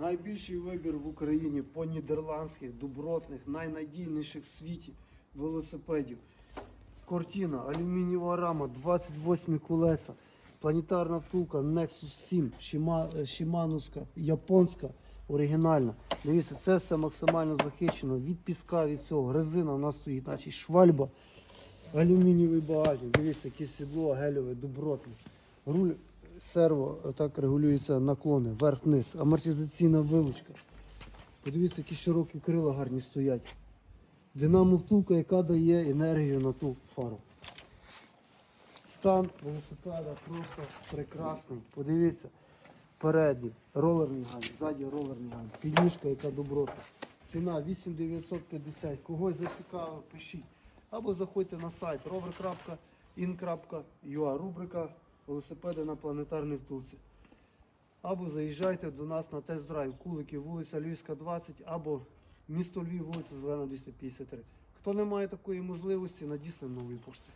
Найбільший вибір в Україні по нідерландських, добротних, найнадійніших в світі велосипедів. Кортіна, алюмінієва рама, 28 колеса, планетарна втулка Nexus 7, Shima- е, японська, оригінальна. Дивіться, це все максимально захищено від піска, від цього. Резина у нас стоїть, значить швальба, алюмінієвий багажник. Дивіться, яке сідло гельове, добротне. Руль серво е, так регулюється наклони, вверх-вниз, амортизаційна вилучка. Подивіться, які широкі крила гарні стоять. Динамо втулка, яка дає енергію на ту фару. Стан велосипеда просто прекрасний. Подивіться. Передній ролерний гань, ззаді ролерний гань. Підніжка, яка доброта. Ціна 8950. Когось зацікавив, пишіть. Або заходьте на сайт rover.in.ua, рубрика велосипеди на планетарній втулці. Або заїжджайте до нас на тест-драйв Кулики, вулиця Львівська, 20, або місто Львів, вулиця Зелена 253. Хто не має такої можливості, надіслаємо нової пошти.